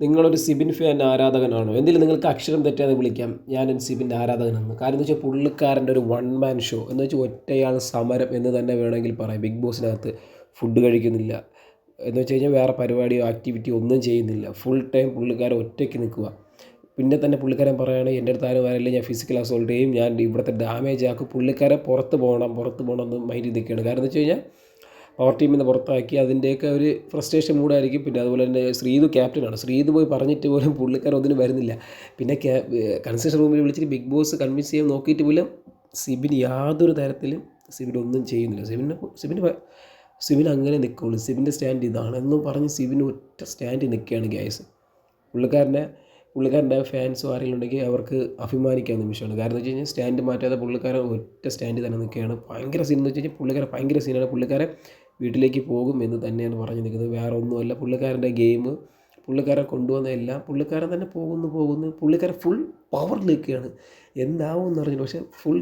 നിങ്ങളൊരു സിബിൻ ഫാൻ ആരാധകനാണോ. എന്തെങ്കിലും നിങ്ങൾക്ക് അക്ഷരം തെറ്റാതെ വിളിക്കാം. ഞാൻ സിബിന്റെ ആരാധകനാണ്. കാരണം എന്ന് വെച്ചാൽ പുള്ളിക്കാരന്റെ ഒരു വൺ മാൻ ഷോ എന്ന് വെച്ചാൽ ഒറ്റയാൾ സമരം എന്ന് തന്നെ വേണമെങ്കിൽ പറയാം. ബിഗ് ബോസിനകത്ത് ഫുഡ് കഴിക്കുന്നില്ല. എന്ന് വെച്ച് കഴിഞ്ഞാൽ വേറെ പരിപാടിയോ ആക്ടിവിറ്റിയോ ഒന്നും ചെയ്യുന്നില്ല. ഫുൾ ടൈം പുള്ളിക്കാരൻ ഒറ്റയ്ക്ക് നിൽക്കുക. പിന്നെ തന്നെ പുള്ളിക്കാരൻ പറയുകയാണെങ്കിൽ എന്റെ അടുത്ത് ആരും വരല്ലേ. ഞാൻ ഫിസിക്കൽ അസോൾട്ട് ചെയ്യും. ഞാൻ ഇവിടുത്തെ ഡാമേജ് ആക്കും. പുള്ളിക്കാരെ പുറത്ത് പോകണം. പുറത്ത് പോകണം എന്ന് മൈൻഡിൽ നിൽക്കുകയാണ്. കാരണം എന്ന് വെച്ച് കഴിഞ്ഞാൽ പവർ ടീമിൽ നിന്ന് പുറത്താക്കി അതിന്റെയൊക്കെ ഒരു ഫ്രസ്ട്രേഷൻ മൂടായിരിക്കും പിന്നെ അതുപോലെ തന്നെ ശ്രീതു ക്യാപ്റ്റനാണ് ശ്രീതു പോയി പറഞ്ഞിട്ട് പോലും പുള്ളിക്കാരൻ ഒന്നിനും വരുന്നില്ല. പിന്നെ കൺസെഷൻ റൂമിൽ വിളിച്ചിട്ട് ബിഗ് ബോസ് കൺവിൻസ് ചെയ്യാൻ നോക്കിയിട്ട് പോലും സിബിൻ യാതൊരു തരത്തിലും സിബിൻ ഒന്നും ചെയ്യുന്നില്ല. സിബിന് സിബിന് സിബിൻ അങ്ങനെ നിൽക്കുള്ളൂ സിബിന്റെ സ്റ്റാൻഡ് ഇതാണ് എന്നും പറഞ്ഞ് സിബിൻ ഒറ്റ സ്റ്റാൻഡിൽ നിൽക്കുകയാണ് ഗ്യാസ് പുള്ളിക്കാരന്റെ പുള്ളിക്കാരന്റെ ഫാൻസോ ആരെങ്കിലും ഉണ്ടെങ്കിൽ അവർക്ക് അഭിമാനിക്കാൻ നിമിഷമാണ്. കാരണം എന്ന് വെച്ച് കഴിഞ്ഞാൽ സ്റ്റാൻഡ് മാറ്റാതെ പുള്ളിക്കാരൻ ഒറ്റ സ്റ്റാൻഡിൽ തന്നെ നിൽക്കുകയാണ്. ഭയങ്കര സീൻ എന്ന് വെച്ച് കഴിഞ്ഞാൽ പുള്ളിക്കാരൻ ഭയങ്കര സീനാണ് പുള്ളിക്കാരൻ വീട്ടിലേക്ക് പോകും എന്ന് തന്നെയാണ് പറഞ്ഞു നിൽക്കുന്നത്. വേറെ ഒന്നുമല്ല. പുള്ളിക്കാരന്റെ ഗെയിം പുള്ളിക്കാരെ കൊണ്ടുവന്ന എല്ലാം പുള്ളിക്കാരൻ തന്നെ പോകുന്നു പോകുന്നു. പുള്ളിക്കാരൻ ഫുൾ പവർ നിൽക്കുകയാണ്. എന്താവും എന്ന് പറഞ്ഞു പക്ഷേ ഫുൾ